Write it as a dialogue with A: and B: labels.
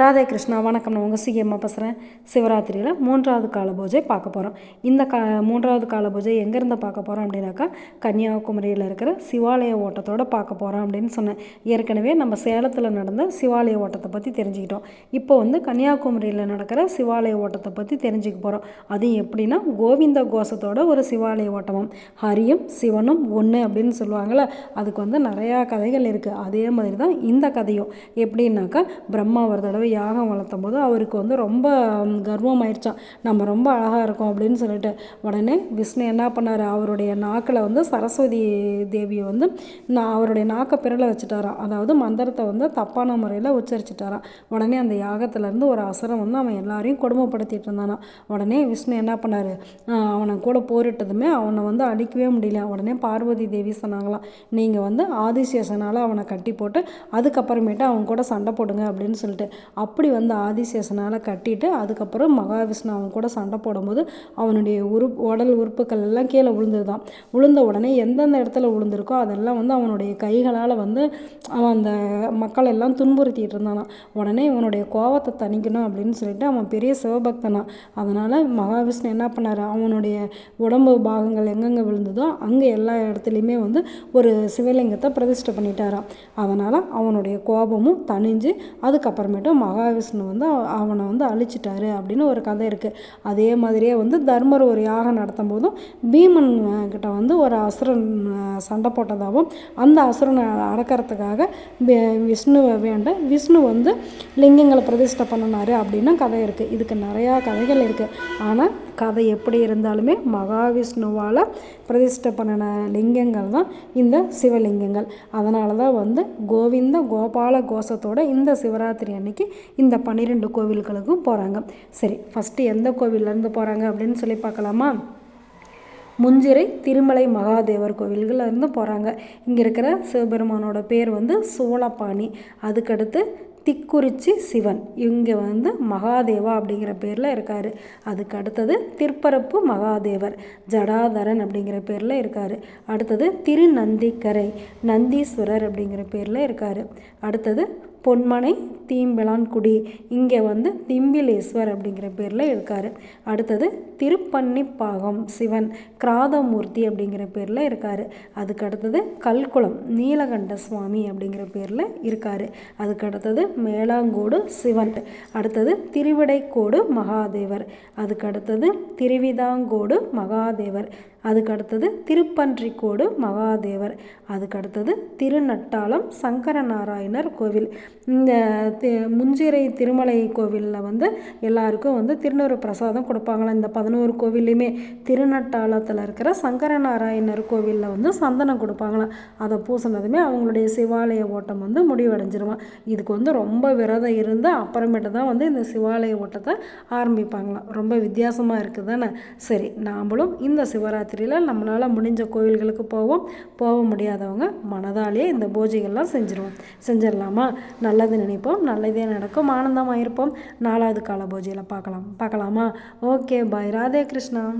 A: ராதே கிருஷ்ணா வணக்கம். நான் உங்கள் சிஎம்மா பேசுகிறேன் சிவராத்திரியில் மூன்றாவது கால பூஜை பார்க்க போகிறோம் இந்த கா மூன்றாவது கால பூஜை எங்கேருந்து பார்க்க போகிறோம் அப்படின்னாக்கா கன்னியாகுமரியில் இருக்கிற சிவாலய ஓட்டத்தோடு பார்க்க போகிறோம் அப்படின்னு சொன்னேன். ஏற்கனவே நம்ம சேலத்தில் நடந்த சிவாலய ஓட்டத்தை பற்றி தெரிஞ்சுக்கிட்டோம். இப்போ வந்து கன்னியாகுமரியில் நடக்கிற சிவாலய ஓட்டத்தை பற்றி தெரிஞ்சுக்க போகிறோம் அது எப்படின்னா கோவிந்த கோஷத்தோட ஒரு சிவாலய ஓட்டமும் ஹரியும் சிவனும் ஒன்று அப்படின்னு சொல்லுவாங்களே அதுக்கு வந்து நிறையா கதைகள் இருக்குது அதே மாதிரி தான் இந்த கதையும். எப்படின்னாக்கா பிரம்மா ஒரு தடவை யாகம் வளர்த்தும் போது அவருக்கு வந்து ரொம்ப கர்வம் ஆயிடுச்சான் நம்ம ரொம்ப அழகாக இருக்கோம் அப்படின்னு சொல்லிட்டு. உடனே விஷ்ணு என்ன பண்ணார்? அவருடைய நாக்கில் வந்து சரஸ்வதி தேவியை வந்து நான் அவருடைய நாக்கை பிறலை வச்சுட்டாராம். அதாவது மந்திரத்தை வந்து தப்பான முறையில் உச்சரிச்சிட்டாராம். உடனே அந்த யாகத்துலேருந்து ஒரு அசரம் வந்து அவன் எல்லாரையும் கொடுமைப்படுத்திட்டு இருந்தானா உடனே விஷ்ணு என்ன பண்ணார்? அவனை கூட போரிட்டதுமே அவனை வந்து அடிக்கவே முடியல. உடனே பார்வதி தேவி சொன்னாங்களாம் நீங்கள் வந்து ஆதிசேஷனால் அவனை கட்டி போட்டு அதுக்கப்புறமேட்டு அவன் கூட சண்டை போடுங்க அப்படின்னு சொல்லிட்டு. அப்படி வந்து ஆதிசேஷனால் கட்டிட்டு அதுக்கப்புறம் மகாவிஷ்ணு அவன் கூட சண்டை போடும்போது அவனுடைய உரு உடல் உறுப்புகள் எல்லாம் கீழே விழுந்தது விழுந்த உடனே எந்தெந்த இடத்துல விழுந்திருக்கோ அதெல்லாம் வந்து அவனுடைய கைகளால் வந்து அவன் அந்த மக்கள் எல்லாம் துன்புறுத்திட்டு இருந்தானா உடனே இவனுடைய கோவத்தை தணிக்கணும் அப்படின்னு சொல்லிட்டு அவன் பெரிய சிவபக்தனா. அதனால் மகாவிஷ்ணு என்ன பண்ணார்? அவனுடைய உடம்பு பாகங்கள் எங்கெங்கே விழுந்ததோ அங்கே எல்லா இடத்துலையுமே வந்து ஒரு சிவலிங்கத்தை பிரதிஷ்டை பண்ணிட்டாராம். அதனால் அவனுடைய கோபமும் தணிஞ்சு அதுக்கப்புறமேட்டு மகாவிஷ்ணு வந்து அவனை வந்து அழிச்சிட்டாரு அப்படின்னு ஒரு கதை இருக்குது அதே மாதிரியே வந்து தர்மர் ஒரு யாகம் நடத்தும் போதும் பீமன் கிட்ட வந்து ஒரு அசுரன் சண்டை போட்டதாகவும் அந்த அசுரனை அடக்கிறதுக்காக விஷ்ணுவை வேண்ட விஷ்ணு வந்து லிங்கங்களை பிரதிஷ்டை பண்ணினாரு அப்படின்னு கதை இருக்குது இதுக்கு நிறையா கதைகள் இருக்குது ஆனால் கதை எப்படி இருந்தாலுமே மகாவிஷ்ணுவால் பிரதிஷ்டை பண்ணின லிங்கங்கள் தான் இந்த சிவலிங்கங்கள். அதனால தான் வந்து கோவிந்த கோபால கோஷத்தோட இந்த சிவராத்திரி அன்னைக்கு இந்த பன்னிரெண்டு கோவில்களுக்கும் போகிறாங்க சரி ஃபஸ்ட்டு எந்த கோவிலேருந்து போகிறாங்க அப்படின்னு சொல்லி பார்க்கலாமா? முஞ்சிரை திருமலை மகாதேவர் கோவில்கள்லேருந்து போகிறாங்க இங்கே இருக்கிற சிவபெருமானோட பேர் வந்து சோழப்பாணி அதுக்கடுத்து திக்குறிச்சி சிவன். இங்கே வந்து மகாதேவா அப்படிங்கிற பேரில் இருக்கார். அதுக்கு அடுத்தது திருப்பரப்பு மகாதேவர் ஜடாதரன் அப்படிங்கிற பேரில் இருக்கார். அடுத்தது திருநந்திக்கரை நந்தீஸ்வரர் அப்படிங்கிற பேரில் இருக்கார். அடுத்தது பொன்மனை தீம்பிளான்குடி. இங்கே வந்து திம்பிலேஸ்வர் அப்படிங்கிற பேரில் இருக்கார். அடுத்தது திருப்பன்னிப்பாகம் சிவன் கிராதமூர்த்தி அப்படிங்கிற பேரில் இருக்கார். அதுக்கு அடுத்தது கல்குளம் நீலகண்ட சுவாமி அப்படிங்கிற பேரில் இருக்கார். அதுக்கு அடுத்தது மேலாங்கோடு சிவன் அடுத்தது திருவிடைக்கோடு மகாதேவர் அதுக்கு அடுத்தது திருவிதாங்கோடு மகாதேவர் அதுக்கு அடுத்தது திருப்பன்றிக்கோடு மகாதேவர் அதுக்கு அடுத்தது திருநட்டாளம் சங்கரநாராயணர் கோவில். இந்த தி முஞ்சிரை திருமலை கோவிலில் வந்து எல்லாருக்கும் வந்து திருநூறு பிரசாதம் கொடுப்பாங்களாம். இந்த பதினோரு கோவில்லையுமே திருநட்டாளத்தில் இருக்கிற சங்கரநாராயணர் கோவிலில் வந்து சந்தனம் கொடுப்பாங்களாம். அதை பூசினதுமே அவங்களுடைய சிவாலய ஓட்டம் வந்து முடிவடைஞ்சிருவான் இதுக்கு வந்து ரொம்ப விரதம் இருந்து அப்புறமேட்டு தான் வந்து இந்த சிவாலய ஓட்டத்தை ஆரம்பிப்பாங்களாம். ரொம்ப வித்தியாசமாக இருக்குது தானே சரி நாம்ளும் இந்த சிவராத்திரியில் நம்மளால் முடிஞ்ச கோவில்களுக்கு போவோம். போக முடியாதவங்க மனதாலேயே இந்த பூஜைகள்லாம் செஞ்சிருவோம். செஞ்சிடலாமா? நல்லது நினைப்போம் நல்லதே நடக்கும். ஆனந்தமாக இருப்போம். நாலாவது கால பூஜையில் பார்க்கலாம். பார்க்கலாமா? Okay bye Radhe Krishna.